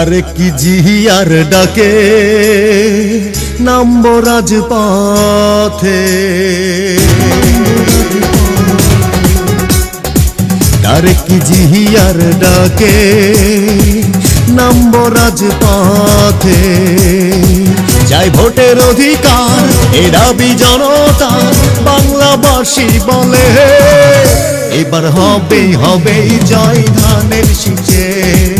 তারে কি জিহিয়ার ডাকে? নাম্ব রাজপথে। তারে কি জিহিয়ার ডাকে? নাম্ব রাজপথে। যাই ভোটের অধিকার, এ দাবি জনতা, বাংলাবাসী বলে। এবার হবেই হবেই জয় ধানের শীষে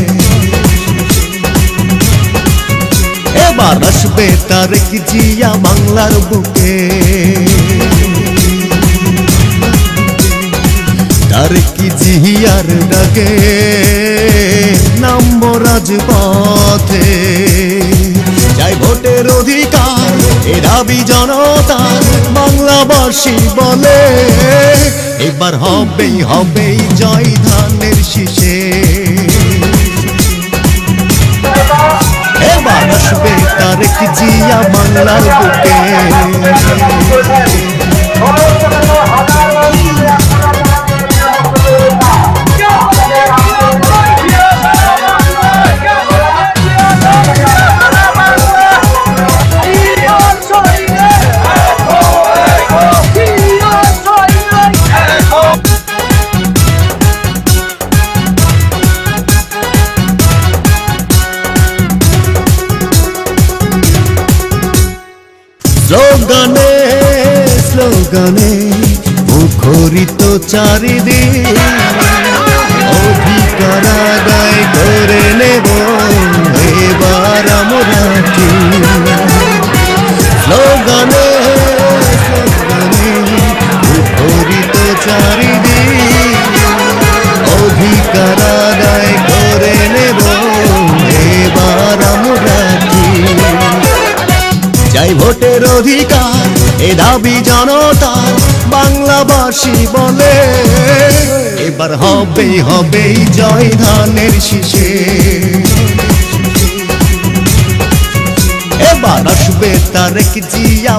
এবার আসবে তারেক জিয়া বাংলার বুকে। তারেক জিয়ার ডাকে নাম্ব রাজপথে। যাই ভোটের অধিকার, এ দাবি জনতার, বাংলাবাসী বলে। এবার হবেই হবেই জয় ধানের শীষে। এবার তার কি জিয়া বাংলার বুকে। স্লোগানে মুখরিত চারিদিক অধিকার আদায় করে নেব এবার আমরা ঠিক। স্লোগানে স্লোগানে মুখরিত চারিদিক অধিকার দাবি জনতার বাংলাবাসী বলে এবার হবে হবে জয় ধানের শিষে। এবার আসবে কি জিয়া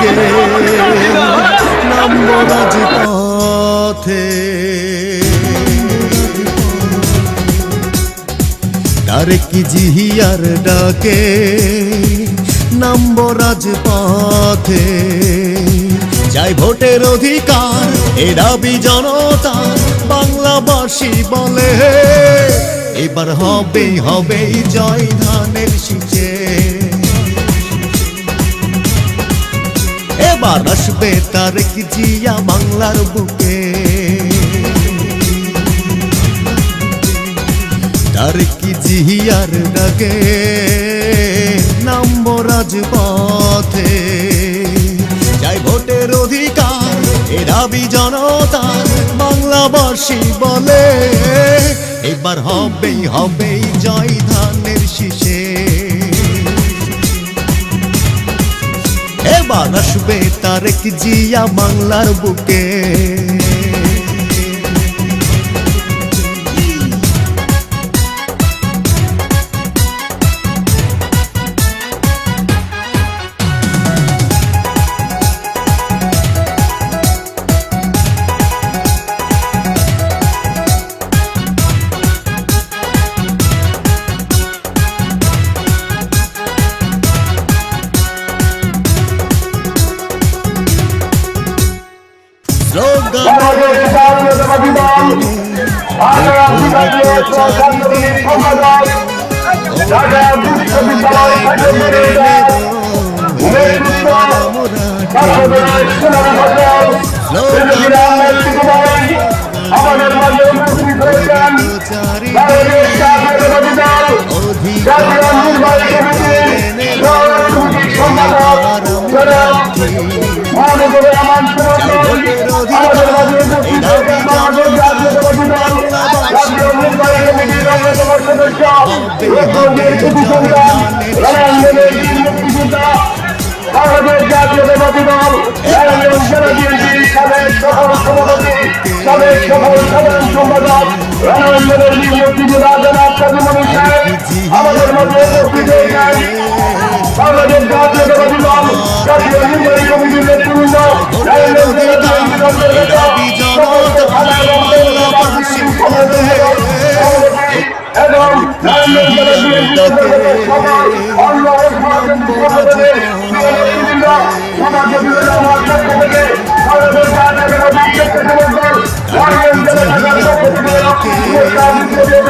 ডাকে নাম্ব রাজপথে তারেক জিহিয়ার ডাকে? নাম্ব রাজপথে যাই ভোটের অধিকার, এ দাবি জনতা বাংলাবাসী বলে এবার হবেই হবেই জয় ধানের শীষে এবার আসবে তারেক জিয়া বাংলার বুকে। তারেক জিয়ার ডাকে নাম্ব রাজপথে। যাই ভোটের অধিকার, এ দাবি জনতার, বাংলাবাসী বলে। এবার হবেই হবেই জয় ধানের শীষে। এবার আসবে তারেক জিয়া বাংলার বুকে। আমাদের মাঝে উপস্থিত হয়েছেন বাংলাদেশ জাতীয় দল জাতীয় নির্বাহী কমিটির সম্পাদক জনাব বাংলাদেশ জাতীয়তাবাদী দল সাবেক সফল সভাপতি সাবেক সফল সাধারণ সম্পাদক মুক্তিযোদ্ধা জনাব সাহেব আমাদের মধ্যে উপস্থিত হয়েছেন বাংলাদেশ জাতীয়তাবাদী দল জাতীয় জেলা বিএনপির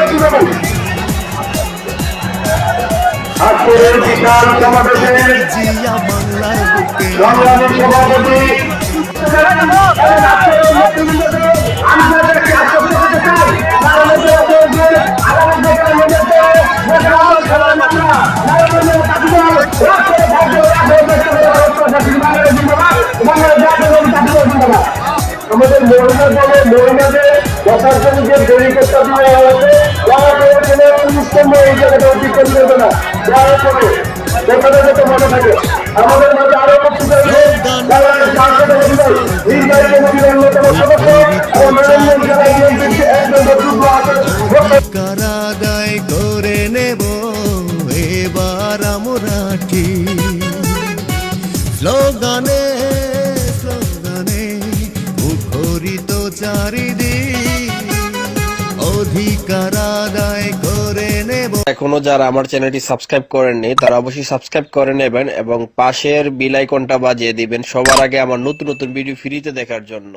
আজকের বিকাল সমাবেশে জিয়া বাংলার সভাপতি আমাদের মহিলা দলে মহিলাদের বসার জন্য যে বেরিকেটটা দেওয়া হয়েছে যারা করেছিল নিঃসন্দেহ এই জায়গাটা অতিক্রম করবে না। যারা করে, কথাটা যাতে মনে থাকে। আমাদের মাঝে আরও বক্তৃতা যারা নির্বাহী কমিটির অন্যতম চারিদিক অধিকার আদায় করে নেব। এখনও যারা আমার চ্যানেলটি সাবস্ক্রাইব করেননি, তারা অবশ্যই সাবস্ক্রাইব করে নেবেন এবং পাশের বিল আইকনটা বাজিয়ে দিবেন সবার আগে আমার নতুন নতুন ভিডিও ফ্রিতে দেখার জন্য।